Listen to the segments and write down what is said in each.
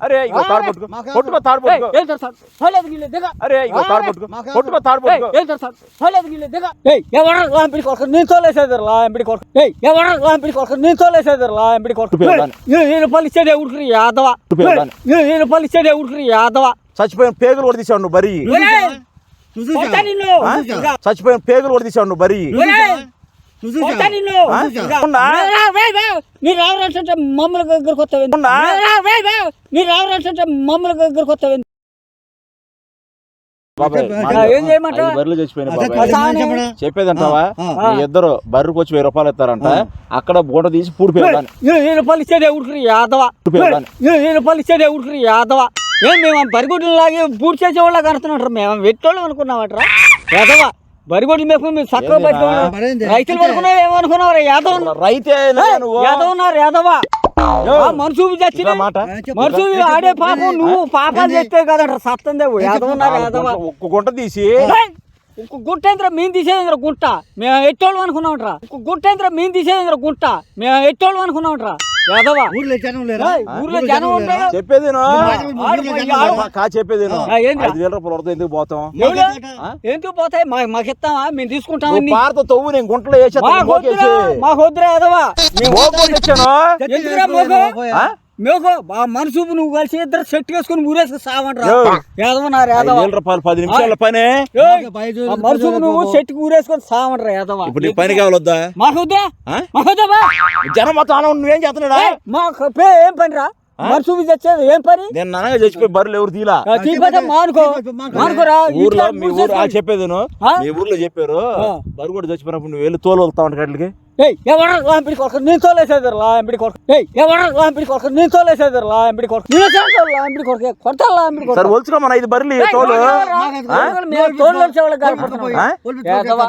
అరే ఇగో తాడు పట్టుకో మాకు కొట్టుకో తాడు ఏయ్, పట్టుకో ఏం చేస్తాడు? పోలేదు గిల్లే, దిగ. అరే ఇగో తాడు పట్టుకో మాకు కొట్టుకో తాడు ఏయ్, పట్టుకో ఏం చేస్తాడు? పోలేదు గిల్లే, దిగ. ఏయ్, ఎవరు లాంపిడి కొడుకు? నేను తోలేసేది రా, లాంపిడి కొడుకు. ఏయ్, ఎవరు లాంపిడి కొడుకు? నేను తోలేసేది రా, లాంపిడి కొడుకు. తుప్పేదాన్ని. ఏయ్, ఏ రూపాయలు ఇచ్చేదే ఉడుకురి యాదవ తుప్పేదాన్ని. ఏయ్, ఏ రూపాయలు ఇచ్చేదే ఉడుకురి యాదవ చచ్చిపోయిన పేగులు కూడా తీసావు నువ్వు బరి ఒరేయ్, నువ్వు కొడతా చూసావా? నిన్ను. ఆ? ఇంకా. చచ్చిపోయిన పేగులు కూడా తీసావు నువ్వు బరి ఒరేయ్, నువ్వు కొడతా చూసావా? నిన్ను. ఆ? ఇంకా. ఉన్నా? రా, రా, రా, రా. నీ రావరాల్సింటే మమ్మల్ని దగ్గరకు వస్తావు ఉన్నా? నీ రావరాల్సింటే మమ్మల్ని దగ్గరకు వస్తావు చెప్పడా? చెప్పేదంటావా ఇద్దరు బర్రెకు వచ్చి వెయ్యి రూపాయలు ఇస్తారంట అక్కడ గూడ తీసి పూడిపోయాను ఏ రూపాయలు ఇచ్చేదే ఉడుకురి యాదవ తుప్పేదాన్ని. ఏ రూపాయలు ఇచ్చేదే ఉడుకురి యాదవ ఏం మేము బరిగొడ్లు లాగే పూర్తి చేసేవాళ్ళ కడుతున్నట్టు మేము వెట్టోళ్ళు అనుకున్నామట్రా యాదవ బరిగొడ్లు మేపు మేము చక్కగా? బతుకున్నాం. రైతులు పడుకున్నావు ఏమనుకున్నావు యాదవ్ రైతే నువ్వు? యాదవ్ ఉన్నారు యాదవ? మనసు చచ్చిన? మాట. మనసు ఆడే పాపం నువ్వు పాపాలు చేస్తే కదంట సత్తందేవు యాదవ్ ఉన్నారు యాదవ? ఒక్క గుంట తీసి. ఏయ్! ఇంకో గుట్టేంద్ర మేము తీసేంద్ర గుంట? మేము ఎట్టోళ్ళు అనుకున్నాంట్రా ఇంకో గుట్టేంద్ర మేము తీసేంద్ర గుంట? మేము ఎట్టోళ్ళు అనుకున్నాంట్రా యాదవ? ఊర్లో జనం లేరా? ఊర్లో ఉంటారా? చెప్పేది. కా చెప్పేది? ఐదు వేల రూపాయలు వరద ఎందుకు పోతాం? ఎందుకు పోతాయి? మాకు మేము తీసుకుంటాం నువ్వు పారతో తవ్వు నేను గుంటలో వేసేస్తాను మాకు వద్దురా యాదవా? తెచ్చాను? ఎందుకురా మోకో ఆ? మనసు నువ్వు కలిసి ఇద్దరు సెట్ వేసుకుని ఊరేసుకు సావంట్రా రూపాయలు పది నిమిషాల పనే. మనసు నువ్వు సెట్ ఊరేసుకొని సావంట్రా యాదవ? ఇప్పుడు పని కావాలొద్దా? జనం మొత్తం నువ్వేం చేస్తున్నాడా? పే ఏం పని రా మనసు తెచ్చేది ఏం పని? నేను నాన్నగా చచ్చిపోయి ఎవరు తీలా? ఆ, తీపోతే మానుకో. మానుకోరా ఊర్లో మీ ఊరు చెప్పేది? మీ ఊర్లో చెప్పారు. బరు కూడా చచ్చిపోయినప్పుడు నువ్వు వెళ్ళి తోలు వదులుతావు కట్లకి ఏయ్ ఎవరు లాంపిడి కొరకు నేను తోలేసేదారు లాంపిడి కొరకు ఏయ్ ఎవరు లాంపిడి కొరకు నేను తోలేసేదారు లాంపిడి కొరకు నేను చేస్తాను లాంపిడి కొరకు కొడతా లాంపిడి సరే కొరకు వలుచుకో మన ఐదు బర్రెలు ఈ ఏయ్, తోలు.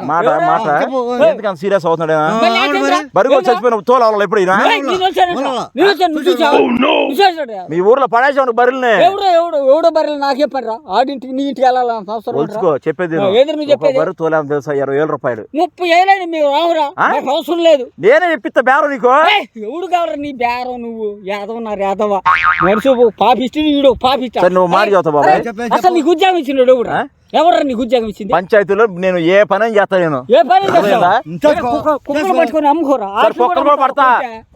మాట? మాట. ఎందుకంత సీరియస్ కూడా చచ్చిపోయిన తోలు అవ్వాలి చూసాడు. మీ ఊర్లో పడేసావు బర్రెల్ని. ఎవడో ఎవడో ఎవడో బర్రెలు నాకే పనిరా ఆడింటికి నీ ఇంటికి వెళ్ళాలని అవసరం చెప్పేది తెలుసా? ఇరవై వేల రూపాయలు. ముప్పై మీరు రావురా. ఆ? అవసరం లేదు. నేనే చెప్పిస్తా బేరం నీకు. ఎవడు కావరా నీ బేరం నువ్వు? యాదవ నా యాదవ. మనిషి పాపిస్తే వీడు పాపిస్తా నువ్వు మాట. అసలు నీకు ఉద్యోగం ఇచ్చిండు ఎవడు? ఆ? ఎవరు నీకు ఉద్యోగం ఇచ్చింది? పంచాయతీలో నేను ఏ పని అని చేస్తా నేను. ఏ పని కుక్కలు పట్టుకొని అమ్ముకోరా? కుక్కలు కూడా కూడా పడతా.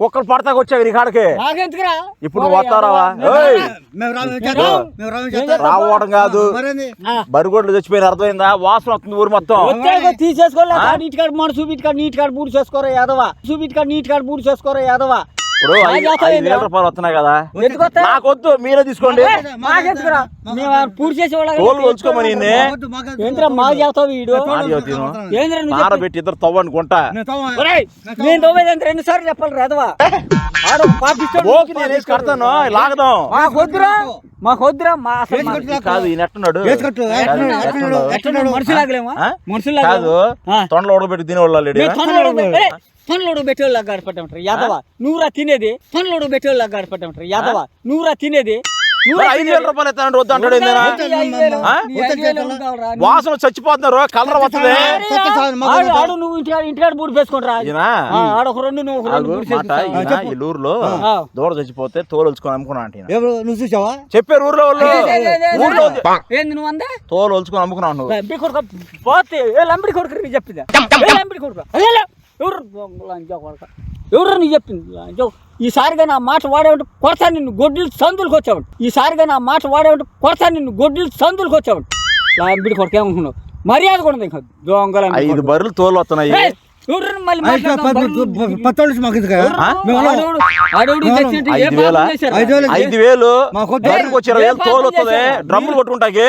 కుక్కలు పడతాకు వచ్చావు నీ కాడికి. నాకెందుకురా? ఇప్పుడు నువ్వు వస్తారావా రావడం కాదు. బరిగొడ్లు చచ్చిపోయిన అర్థమైందా? వాసన వస్తుంది ఊరు మొత్తం. వచ్చాక తీసేసుకోలే ఆ? నీటికాడ మన చూపిటికాడ నీటికాడ బూడి చేసుకోరా యాదవ? చూపిటికాడ నీటికాడ బూడి చేసుకోరా యాదవ? ఇప్పుడు ఐదు? వేల రూపాయలు వస్తున్నాయి కదా? నాకొద్దు మీరే తీసుకోండి. పూర్తి చేసే ఇద్దరు తవ్వనుకుంటా నేను తవ్వ. నేను తోమేది రెండు సార్లు చెప్పాలి రాదవా కడతాను. లాగదాం. మాకు వద్దురా మాకు వద్దురా మా. కాదు ఈయన ఎట్టున్నాడు? మనుషులాగా కాదు తొండలో ఉడకబెట్టి తినేవాళ్ళు లేడీ తొనలోడు పెట్టేవాళ్ళు గాడిపట్టమంటారు యాదవ నువ్వురా తినేది తొనలోడు పెట్టేవాళ్ళు గాడిపట్టమంటారు యాదవ నువ్వురా తినేది ఐదు వేల రూపాయలు వద్దు అంటాడు వాసన చచ్చిపోతున్నారు కలర్ వస్తుంది ఆడు, నువ్వు ఇంటికాడ ఇంటికాడ బూడి వేసుకుంటారా ఈయన ఆడ ఒక రెండు నువ్వు ఈ ఊర్లో. దూడ చచ్చిపోతే తోలు వలుచుకొని అమ్ముకున్నా అంటే నువ్వు చూసావా చెప్పారు ఊర్లో వాళ్ళు ఏ, ఏ, ఏ, ఏ, ఊర్లో ఏ, ఏంది నువ్వు అందా తోలు వలుచుకొని అమ్ముకున్నావు నువ్వు కొడుకు పోతే ఏ లంబడి కొడుకు నీ చెప్పిందా లంబడి కొడుకు. ఎవరు లంజా కొడుక? ఎవరు నీ చెప్పింది? లంజా ఈసారిగా నా మాట వాడేవంటే కొడతా నిన్ను గొడ్డలు సందులకు వచ్చావంట ఈసారిగా నా మాట వాడేవంటే కొడతా నిన్ను గొడ్డలు సందులకు వచ్చావంట లంబడి కొడుకు ఏమనుకున్నావు? మర్యాద కూడా ఇంకా దొంగల ఐదు బర్రెలు తోలు వస్తున్నాయి ఐదు వేలా? తోలు వస్తుంది? డ్రమ్ములు కొట్టుకుంటాకి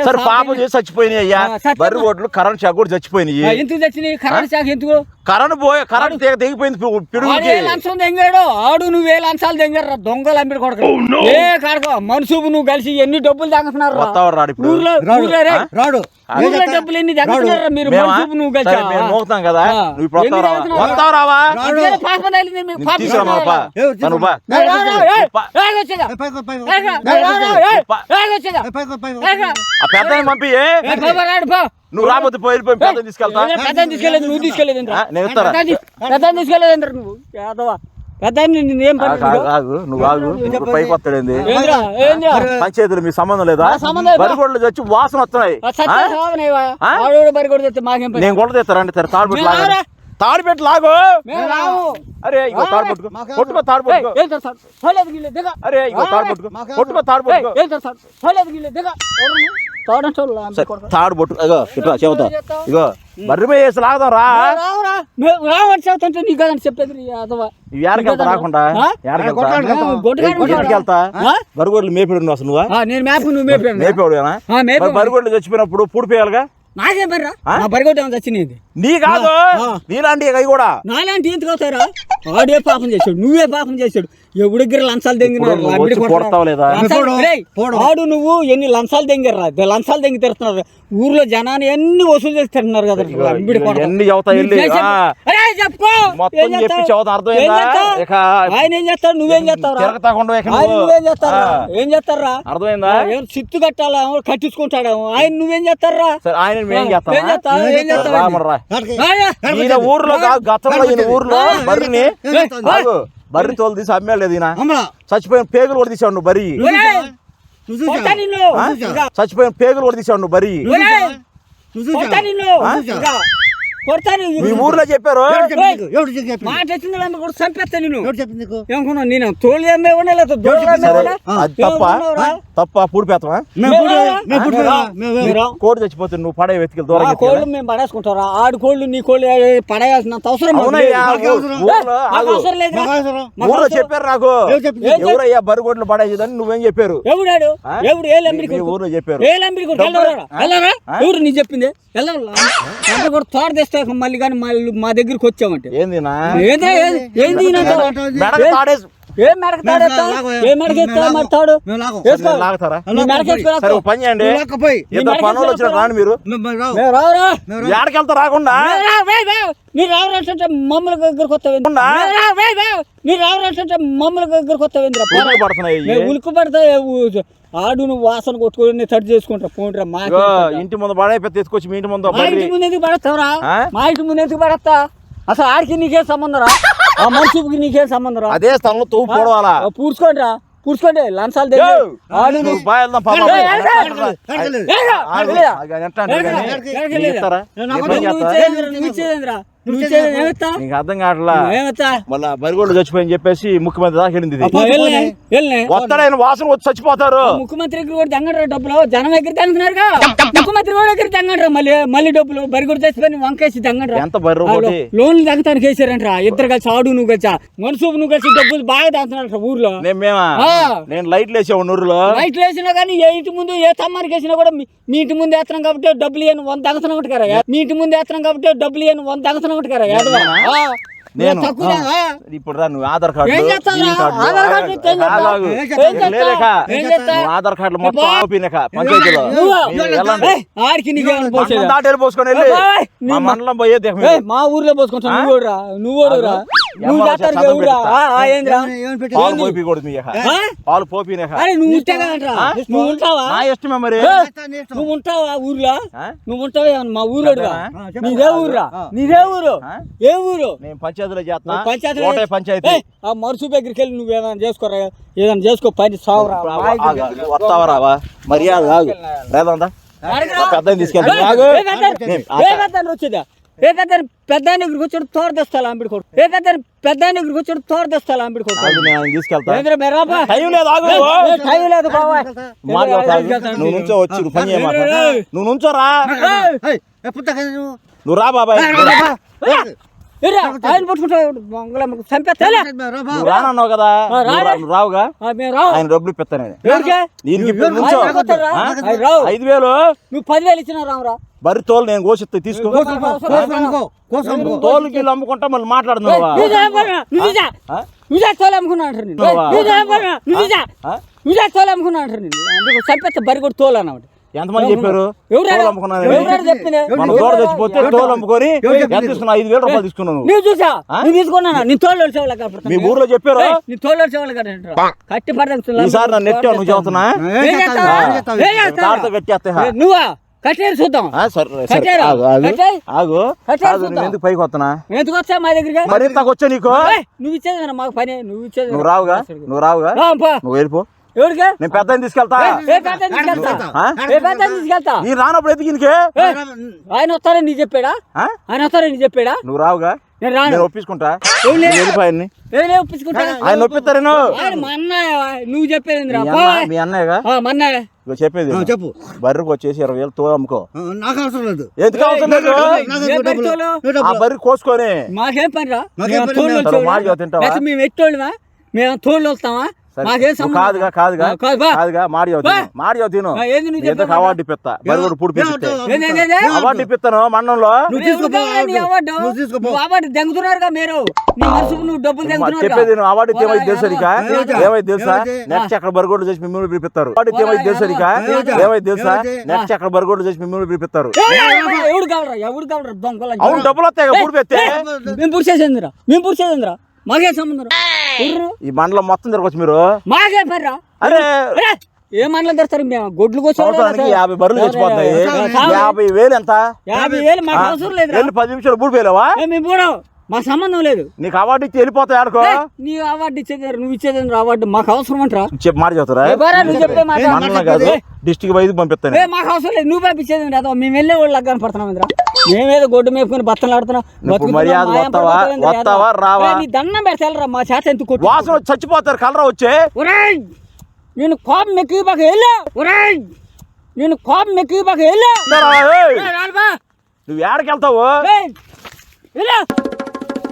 సరే పాపం చేసి చచ్చిపోయినాయి అయ్యా. బర్రె ఓట్లు కరెంట్ షాక్ కూడా చచ్చిపోయినాయి. ఎందుకు తెచ్చినాయి కరెంట్ శాఖ ఎందుకు? కరెంట్ పోయి కరెంట్ తెగ తెగిపోయింది పి- ఆడు పిడుగులకి ఏ లంచం దెంగాడు ఆడు నువ్వు ఏ లంచాలు దెంగారు దొంగలు అమ్మిడి కొడక ఏ కాడక మనుషులు నువ్వు కలిసి ఎన్ని డబ్బులు తగ్గుతున్నారు వస్తావాడు రాడు రాడు. డబ్బులు ఎన్ని తగ్గుతున్నారు మీరు? నువ్వు కలిసి మోగుతాం కదా. ఇప్పుడు వస్తావు? వస్తావు రావా పాపం నువ్వు పెద్దని పంపి. నువ్వు రాబోతే పోయి తీసుకెళ్తా. పెద్దని తీసుకెళ్ళేది నువ్వు తీసుకెళ్ళేది ఆ, నేను పెద్దని తీసుకెళ్ళేది నువ్వు? పెద్ద ఆయన నిన్ను ఏం పని ఆగు, నువ్వు ఆగు ఇప్పుడు పైకి వస్తాడేంది పంచాయతీలు మీ సంబంధం లేదా? బరిగొడ్లు వచ్చి వాసన వస్తున్నాయి. నేను కూడా తెస్తారండి తెర తాడు పెట్టి మేము లాగండి. రారా? తాడు పెట్టి లాగు. మేము రాము. అరే ఇగో తాడు పట్టుకో కొట్టుకో తాడు? పట్టుకో? పోలేదు గిల్లే, దిగ. అరే ఇగో తాడు పట్టుకో కొట్టుకో తాడు ఏయ్, పట్టుకో? పోలేదు గిల్లే, దిగ. తాడు పట్టు ఇగో ఇట్లా చెబుతా ఇగో బర్రి మీద వేసి లాగదాం రా చెబుతుంటే నీకు చెప్పేది అదవా. రాకుండా? బరిగొడ్లు మేపిడు నువ్వు అసలు నువ్వా? ఆ, నేను మేపు నువ్వు మేపాను మేపేవాడు కదా ఆ, మేపే మరి బరిగొడ్లు చచ్చిపోయినప్పుడు పూడిపోయాలిగా? నాకేం? నా బరిగొట్టి ఏమైనా చచ్చినది నీ కాదు. నీలాంటి అవి కూడా. నాలాంటి ఎందుకు అవుతారా ఆడే పాపం చేశాడు నువ్వే పాపం చేశాడు. ఎవడి దగ్గర లంచాలు ఇప్పుడు నువ్వు. ఆడు ఎన్ని లంచాలు దెంగారా లంచాలు దెంగి తిరుతున్నారు ఊర్లో జనాన్ని ఎన్ని వసూలు చేసి తింటున్నారు కదా ఆయన ఏం చేస్తాడు? నువ్వేం చేస్తావు నువ్వు. చేస్తారా. ఏం చేస్తారా అర్థమైందా? ఏం సిత్తు కట్టాలా? కట్టించుకుంటాడేమో ఆయన నువ్వేం చేస్తారా సరే ఆయన ఏం ఏం చేస్తాం చేస్తావు? ఈయన ఊర్లో కాదు గతంలో ఈయన ఊర్లో. బర్రిని. బర్రి తోలు తీసి అమ్మేలేదు ఈయన. చచ్చిపోయిన పేగులు కూడా తీసాడు నువ్వు బరి చచ్చిపోయిన పేగులు కూడా తీసాడు నువ్వు బరి ఒరేయ్, నువ్వు కొడతా చూసావా? నిన్ను. ఆ? ఇక, కొడతా నిన్ను. మీ ఊర్లో చెప్పారు చెప్పింది నీకు? ఎవరు చెప్పింది? మాట వచ్చింది లేకపోతే కూడా చంపేస్తా నిన్ను ఎవరు చెప్పింది నీకు? ఏమనుకున్నావు నేను తోలు లేదా తప్ప? తప్ప మీరా? కోడి చచ్చిపోతే నువ్వు పడే వెతికి దూరం కోళ్ళు మేము పడేసుకుంటారా ఆడు కోళ్ళు నీ కోళ్ళు పడేయాల్సినంత అవసరం లేదు. ఊర్లో. చెప్పారు నాకు ఎవరయ్యా బరిగొడ్లు పడేసేదని నువ్వేం చెప్పారు ఎవడాడు? ఎవడు ఏ లంబిడి? ఊర్లో చెప్పారు ఏ లంబిడి? ఎవరు నీ చెప్పింది వెళ్ళరా తోట తెస్తే మళ్ళీ కానీ మళ్ళీ మా దగ్గరికి వచ్చామంటే. ఏంది ఏంది? ఏం మెడకతాడు. ఏం మెడకెత్తా మరి. సరే పని చేయండి. ఇద్దరు పనులు వచ్చిన. రాని రావురా. ఏడకెళ్తా రాకుండా. మీరు రావరంటే మమ్మల్ని దగ్గరకు వస్తావు ఉండా? మీరు రావరంటే మమ్మల్ని దగ్గరకు వస్తావు ఊపిరి పడుతున్నాయి ఇయ్యి. ఉలికి పడతాయి ఆడు నువ్వు వాసన కొట్టుకొని తడి చేసుకుంటా. పోండ్రా మా ఇంటి ముందు పడే తీసుకొచ్చి మీ ఇంటి ముందు మా ఇంటి ముందు ఎందుకు పడతావురా? మా ఇంటి ముందు ఎందుకు పడతా? అసలు ఆడికి నీకేం సంబంధం రా? ఆ మనిషికి నీకేం సంబంధం రా అదే స్థలంలో పోవాలా ఆ, పూడ్చుకోండి రా పూడ్చుకోండి లంచాలు దగ్గర నీకు అర్థం కావట్లా? మళ్ళా బరిగోళ్ళు చచ్చిపోయని చెప్పేసి ముఖ్యమంత్రి దాకా వెళ్ళింది ఇది. వెళ్ళే వెళ్ళే. వస్తాడైన వాసన వచ్చి చచ్చిపోతారు. ముఖ్యమంత్రి దగ్గర కూడా తంగండ్రా డబ్బులు. జనం దగ్గర తంగుతున్నారుగా ముఖ్యమంత్రి కూడా దగ్గర తంగండ్రా మళ్ళీ మళ్ళీ డబ్బులు. బరి కూడా తెచ్చిపోయి వంకేసి తంగండ్రా ఎంత బర్రు లోన్లు తగ్గుతానికి వేసారంట్రా. ఇద్దరు కలిసి ఆడు నువ్వు కలిసి మనసూపు నువ్వు కలిసి డబ్బులు బాగా తాగుతున్నారంట ఊర్లో. నేను మేమా? ఆ. నేను లైట్లు వేసావు నూరులో. లైట్లు వేసినా కానీ ఏ ఇంటి ముందు ఏ తమ్మానికి వేసినా కూడా మీ- ఇంటి ముందు వేస్తున్నాం కాబట్టి డబ్బులు ఇవ్వను వంద తగ్గుతున్నాం ఒకటి కదా మీ ఇంటి ముందు వేస్తున్నాం కాబట్టి డబ్బులు ఇవ్వను వంద తగ్గుతున్నాం నేను. ఇప్పుడు రా నువ్వు ఆధార్ కార్డు ఆధార్ కార్డు మొత్తం అబ్బా. ఆపినక పంచాయతీలో. నువ్వు మీరు వెళ్ళండి. ఏయ్, ఆడికి నీకేమైనా పోసేదా? మండలం దాటి వెళ్ళిపోసుకొని వెళ్ళి. అబ్బాయ్, నీ మా మండలం పోయే మా ఊర్లో పోసుకుంటాను నువ్వు నువ్వు నువ్వు. ఆ, ఆ, ఏందిరా పాలు పోపి కొడుతుంది ఇక. ఆ? పాలు అరే నువ్వు ఉంటే కదంట్రా నువ్వు ఉంటావా నా ఇష్టమే మరి. నువ్వు ఉంటావా ఊర్లో? నువ్వు ఉంటావా ఏమన్నా మా ఊరోడుగా. నీదే ఊరురా. నీదే ఊరు? ఏ ఊరు నేను పంచాయతీలో చేస్తున్నా పంచాయతీ పంచాయతీ ఆ మరుసు దగ్గరికి వెళ్ళి నువ్వు ఏదైనా చేసుకోరా ఏదైనా చేసుకో పని సావురా ఇప్పుడు ఆగు, ఆగు, ఆగు. వస్తావా రావా మర్యాద ఆగు రేదంతా పెద్ద ఏ పెద్దాన్ని పెద్ద దగ్గరికి వచ్చాడు తోర తెస్తాను అంబిడి కొడు ఏ పెద్దాన్ని పెద్ద దగ్గరికి వచ్చాడు తోర తెస్తాను అంబిడి కొడు చెప్తా. నువ్వు నుంచో వచ్చి పని రా బాబాయ్ ఆయన. నువ్వు రానన్నావు కదా? రావుగా? ఆయన డబ్బులు ఇప్పిస్తాను ఐదు వేలు. నువ్వు పదివేలు ఇచ్చినా రావురా బరి తోలు నేను కోసిస్తా తీసుకో. తోలు గిల్లు అమ్ముకుంటా మళ్ళీ మాట్లాడుతున్నావా నువ్వు తోలు అమ్ముకున్నా అంటారు నువ్వా? తోలు అమ్ముకున్నా అంటారు చంపేస్తే బరి కూడా తోలు అన్నమాట ఎంతమంది చెప్పారు? తోలు అమ్ముకున్నాను మన తోట చచ్చిపోతే తోలు అమ్ముకొని ఎంత తీసుకున్నా ఐదు వేల రూపాయలు నువ్వు. నువ్వు చూసా? నువ్వు నీ తోలు మీ ఊర్లో చెప్పారు? నీ తోలు కట్టి ఈసారి నన్ను నువ్వు కట్టేరు చూద్దాం. ఆగు ఎందుకు పైకి వస్తున్నా? ఎందుకు వచ్చా మా దగ్గరికి? మరి ఇంతకు వచ్చా నీకు? నువ్వు ఇచ్చేది మాకు పని. నువ్వు ఇచ్చేది నువ్వు రావుగా? నువ్వు రావుగా. నువ్వు వెళ్ళిపో. ఎవరికి నేను పెద్ద తీసుకెళ్తా. ఏ పెద్ద తీసుకెళ్తా? ఆ? ఏ పెద్ద తీసుకెళ్తా? నీ రానప్పుడు ఏ, ఆయన వస్తారని నీ చెప్పాడా? ఆ? ఆయన వస్తారని నీ చెప్పాడా? నువ్వు రావుగా? నేను రాను. నేను ఒప్పించుకుంటా? వెళ్ళిపోయాన్ని ఆయన ఒప్పిస్తారేను మా అన్నయ్య నువ్వు చెప్పేది మీ అన్నయ్యగా? అన్నయ్య. ఇగో చెప్పేది. చెప్పు. బర్రెకు వచ్చేసి ఇరవై వేలు తో అమ్ముకో. నాకు అవసరం లేదు. ఎందుకు అవసరం లేదు? నువ్వు ఆ బర్రె కోసుకొని. మాకేం పని రా మాకేం మేము ఎట్టోళ్ళమా? మేము తోళ్ళు వస్తామా? కాదుగా కాదుగా. కాదుగా మాడి బా. మాడి తిను ఆ, ఏంది నువ్వు ఎంతకు చెప్పే అవార్డు ఇప్పిస్తా పుడి? అవార్డు ఇప్పిస్తాను మండంలో. చెప్పేది నువ్వు అవార్డు ఇస్తే ఏమైంది తెలుసా నీకా ఏమైతే? ఏమైతే తెలుసా ఏమైతే? నెక్స్ట్ అక్కడ బర్గోడ్లు చేసి మిమ్మల్ని పిలిపిస్తారు అవార్డు ఏమైతే ఏమైతే? ఏమైతే తెలుసా ఏమైతే? నెక్స్ట్ అక్కడ బర్గోడ్లు చేసి మిమ్మల్ని పిలిపిస్తారు అవును డబ్బులు వస్తాయి పూడి పెడితే మేము మేము మాకే సంబంధం? ఈ మండలం మొత్తం తిరగచ్చు మీరు. మాకే అరే. ఏ మండలం తెస్తారు? మేము గొడ్లు కదా. యాభై బర్రెలు చచ్చిపోతాయి కావాలి. యాభై వేలు ఎంత? యాభై వేలు మాకు అవసరం లేదు పది నిమిషాలు బూడి పోయలేవా? మేము మా సంబంధం లేదు. నీకు అవార్డు ఇచ్చి వెళ్ళిపోతాయి ఆడుకో. నీ అవార్డు ఇచ్చేది నువ్వు ఇచ్చేది అవార్డు? మాకు అవసరం అంటరా? చెప్పి మాట చెప్తారా? నువ్వు చెప్పే మాట. మండలం కాదు. డిస్టిక్ వైద్యుకి పంపిస్తాను మాకు అవసరం లేదు. నువ్వు పంపించేది మేము వెళ్ళే వాళ్ళు లగ్గాని పడుతున్నాం ఇంద్రా. మేమేదో గొడ్డు మేపుకొని బత్తలు ఆడుతున్నాం. నువ్వు మర్యాద వస్తావా? వస్తావా? రావా? నీ దండం మా చేత ఎందుకు కొట్టు వాసన చచ్చిపోతారు కలరా వచ్చే? ఒరేయ్ నేను కోపం వెళ్ళు. ఒరేయ్ నేను కోపం వెళ్ళు. బా. నువ్వు ఏడకెళ్తావు? వెళ్ళు.